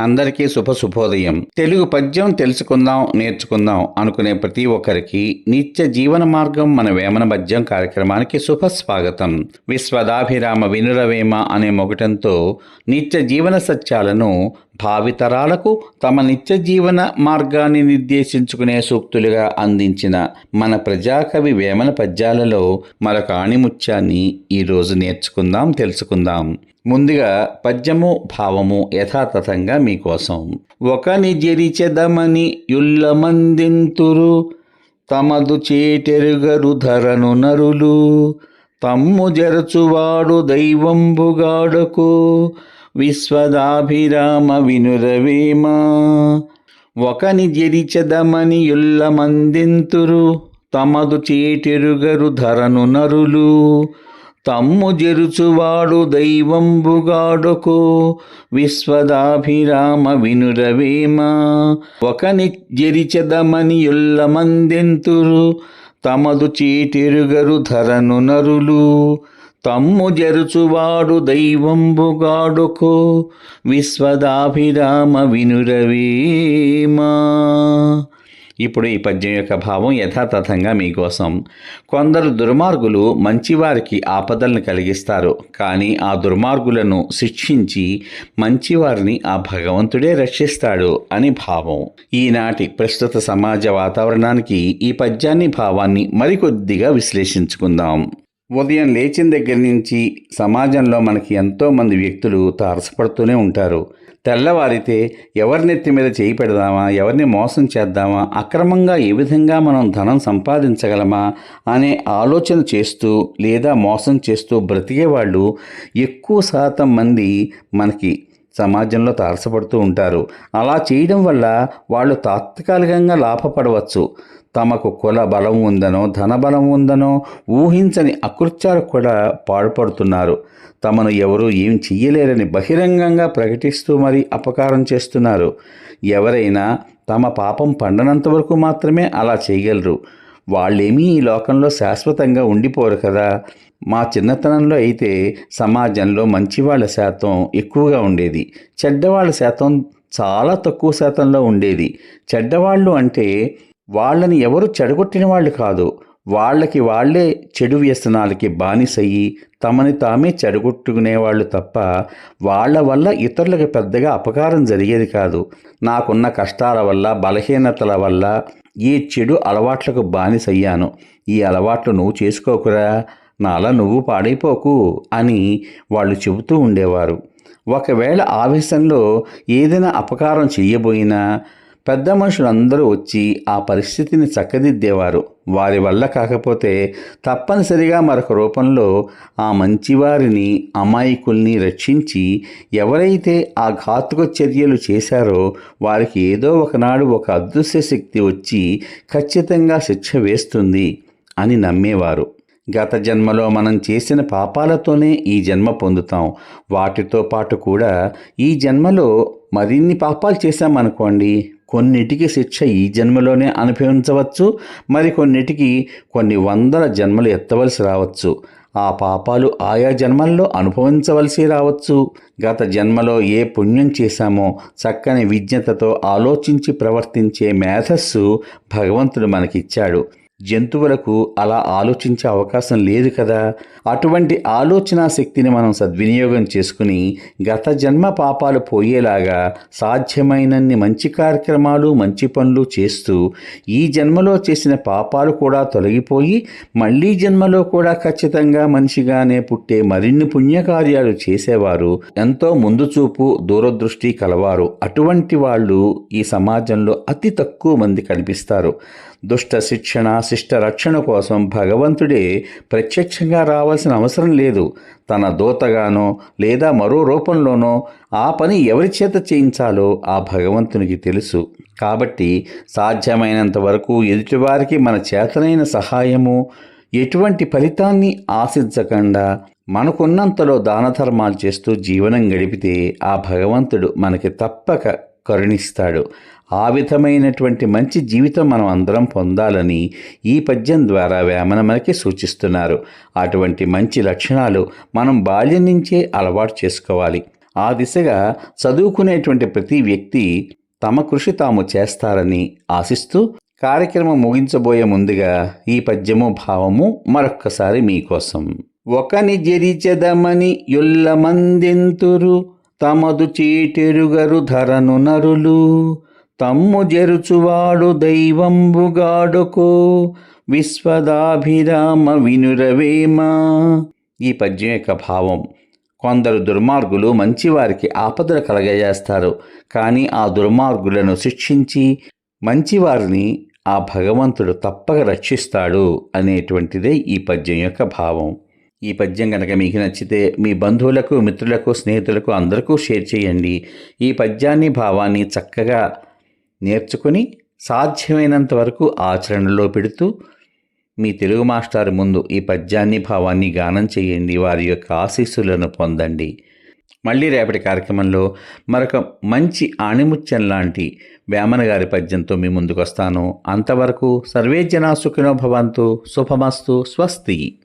అందరికీ శుభ శుభోదయం తెలుగు పద్యం తెలుసుకుందాం నేర్చుకుందాం అనుకునే ప్రతి ఒక్కరికి నిత్య జీవన మార్గం మన వేమన పద్యం కార్యక్రమానికి శుభ స్వాగతం. విశ్వదాభిరామ వినురవేమ అనే మొగటంతో నిత్య జీవన సత్యాలను భావితరాలకు తమ నిత్య జీవన మార్గాన్ని నిర్దేశించుకునే సూక్తులుగా అందించిన మన ప్రజాకవి వేమన పద్యాలలో మరొక ఆణిముత్యాన్ని ఈరోజు నేర్చుకుందాం తెలుసుకుందాం. ముందుగా పద్యము భావము యథాతథంగా మీకోసం. ఒకని చెదమని యుల్లమందింతురు తమదు చేటెరుగరు ధరను నరులు తమ్ము జరచువాడు దైవంబుగాడకు విశ్వదాభిరామ వినురవేమ ఒకని చెదమని యుల్లమందింతురు తమదు చేటెరుగరు ధరను నరులు. తమ్ము జెరుచువాడు దైవంబుగాడుకు విశ్వదాభిరామ వినురవేమ ఒకని జెరిచెదమని మందెంతురు తమదు చేటెరుగరు ధరను నరులు. తమ్ము జరుచువాడు దైవంబుగాడుకు విశ్వదాభిరామ వినురవీమా ఇప్పుడు ఈ పద్యం యొక్క భావం యథాతథంగా మీకోసం. కొందరు దుర్మార్గులు మంచివారికి ఆపదలను కలిగిస్తారు కానీ ఆ దుర్మార్గులను శిక్షించి మంచివారిని ఆ భగవంతుడే రక్షిస్తాడు అని భావం. ఈనాటి ప్రస్తుత సమాజ వాతావరణానికి ఈ పద్యాన్ని భావాన్ని మరికొద్దిగా విశ్లేషించుకుందాం. ఉదయం లేచిన దగ్గర నుంచి సమాజంలో మనకి ఎంతోమంది వ్యక్తులు తారసపడుతూనే ఉంటారు. తెల్లవారితే ఎవరినెత్తి మీద చేయి పెడదామా ఎవరిని మోసం చేద్దామా అక్రమంగా ఏ విధంగా మనం ధనం సంపాదించగలమా అనే ఆలోచన చేస్తూ లేదా మోసం చేస్తూ బ్రతికే వాళ్ళు ఎక్కువ శాతం మంది మనకి సమాజంలో తారసపడుతూ ఉంటారు. అలా చేయడం వల్ల వాళ్ళు తాత్కాలికంగా లాభపడవచ్చు. తమకు కుల బలం ఉందనో ధన బలం ఉందనో ఊహించని అకృత్యాలు కూడా పాడుపడుతున్నారు తమను ఎవరూ ఏం చెయ్యలేరని బహిరంగంగా ప్రకటిస్తూ మరీ అపకారం చేస్తున్నారు. ఎవరైనా తమ పాపం పండనంత వరకు మాత్రమే అలా చేయగలరు. వాళ్ళేమీ ఈ లోకంలో శాశ్వతంగా ఉండిపోరు కదా. మా చిన్నతనంలో అయితే సమాజంలో మంచివాళ్ళ శాతం ఎక్కువగా ఉండేది. చెడ్డవాళ్ళ శాతం చాలా తక్కువ శాతంలో ఉండేది. చెడ్డవాళ్ళు అంటే వాళ్ళని ఎవరు చెడగొట్టిన వాళ్ళు కాదు. వాళ్ళకి వాళ్ళే చెడు వ్యసనాలకి బానిసయ్యి తమని తామే చెడగొట్టుకునేవాళ్ళు తప్ప వాళ్ళ వల్ల ఇతరులకు పెద్దగా అపకారం జరిగేది కాదు. నాకున్న కష్టాల వల్ల బలహీనతల వల్ల ఈ చెడు అలవాట్లకు బానిసయ్యాను. ఈ అలవాట్లు నువ్వు చేసుకోకురా నాలా నువ్వు పాడైపోకు అని వాళ్ళు చెబుతూ ఉండేవారు. ఒకవేళ ఆవేశంలో ఏదైనా అపకారం చెయ్యబోయినా పెద్ద మనుషులందరూ వచ్చి ఆ పరిస్థితిని చక్కదిద్దేవారు. వారి వల్ల కాకపోతే తప్పనిసరిగా మరొక రూపంలో ఆ మంచివారిని అమాయకుల్ని రక్షించి ఎవరైతే ఆ ఘాతుక చర్యలు చేశారో వారికి ఏదో ఒకనాడు ఒక అదృశ్య శక్తి వచ్చి ఖచ్చితంగా శిక్ష వేస్తుంది అని నమ్మేవారు. గత జన్మలో మనం చేసిన పాపాలతోనే ఈ జన్మ పొందుతాం. వాటితో పాటు కూడా ఈ జన్మలో మరిన్ని పాపాలు చేశామనుకోండి కొన్నిటికి శిక్ష ఈ జన్మలోనే అనుభవించవచ్చు. మరికొన్నిటికి కొన్ని వందల జన్మలు ఎత్తవలసి రావచ్చు. ఆ పాపాలు ఆయా జన్మల్లో అనుభవించవలసి రావచ్చు. గత జన్మలో ఏ పుణ్యం చేశామో చక్కని విజ్ఞతతో ఆలోచించి ప్రవర్తించే మేధస్సు భగవంతుడు మనకిచ్చాడు. జంతువులకు అలా ఆలోచించే అవకాశం లేదు కదా? అటువంటి ఆలోచన శక్తిని మనం సద్వినియోగం చేసుకుని గత జన్మ పాపాలు పోయేలాగా సాధ్యమైనన్ని మంచి కార్యక్రమాలు మంచి పనులు చేస్తూ ఈ జన్మలో చేసిన పాపాలు కూడా తొలగిపోయి మళ్ళీ జన్మలో కూడా ఖచ్చితంగా మనిషిగానే పుట్టే మరిన్ని పుణ్యకార్యాలు చేసేవారు ఎంతో ముందు చూపు దూరదృష్టి కలవారు. అటువంటి వాళ్ళు ఈ సమాజంలో అతి తక్కువ మంది కనిపిస్తారు. దుష్ట శిక్షణ శిష్ట రక్షణ కోసం భగవంతుడే ప్రత్యక్షంగా రావాల్సిన అవసరం లేదు. తన దోతగానో లేదా మరో రూపంలోనో ఆ పని ఎవరి చేత చేయించాలో ఆ భగవంతునికి తెలుసు. కాబట్టి సాధ్యమైనంత వరకు ఎదుటివారికి మన చేతనైన సహాయము ఎటువంటి ఫలితాన్ని ఆశించకుండా మనకున్నంతలో దాన ధర్మాలు చేస్తూ జీవనం గడిపితే ఆ భగవంతుడు మనకి తప్పక కరుణిస్తాడు. ఆ విధమైనటువంటి మంచి జీవితం మనం అందరం పొందాలని ఈ పద్యం ద్వారా వేమన మనకి సూచిస్తున్నారు. అటువంటి మంచి లక్షణాలు మనం బాల్యం నుంచే అలవాటు చేసుకోవాలి. ఆ దిశగా చదువుకునేటువంటి ప్రతి వ్యక్తి తమ కృషి తాము చేస్తారని ఆశిస్తూ కార్యక్రమం ముగించబోయే ముందుగా ఈ పద్యము భావము మరొక్కసారి మీకోసం. ఒకని జరిచెదమని యొల్ల మందెంతురు తమదు చీటెరుగరు ధరను నరులు. తమ్ము జరుచువాడు దైవంబుగాడుకో విశ్వదాభిరామ వినురవేమా. ఈ పద్యం యొక్క భావం. కొందరు దుర్మార్గులు మంచివారికి ఆపదలు కలగజేస్తారు. కానీ ఆ దుర్మార్గులను శిక్షించి మంచివారిని ఆ భగవంతుడు తప్పక రక్షిస్తాడు అనేటువంటిదే ఈ పద్యం యొక్క భావం. ఈ పద్యం కనుక మీకు నచ్చితే మీ బంధువులకు మిత్రులకు స్నేహితులకు అందరికీ షేర్ చేయండి. ఈ పద్యాన్ని భావాన్ని చక్కగా నేర్చుకుని సాధ్యమైనంత వరకు ఆచరణలో పెడుతూ మీ తెలుగు మాస్టర్ ముందు ఈ పద్యాన్ని భావాన్ని గానం చేయండి. వారి యొక్క ఆశీస్సులను పొందండి. మళ్ళీ రేపటి కార్యక్రమంలో మరొక మంచి ఆణిముత్యం లాంటి వేమన గారి పద్యంతో మీ ముందుకు వస్తాను అంతవరకు సర్వే జనా సుఖినో భవంతు. శుభమస్తు. స్వస్తి.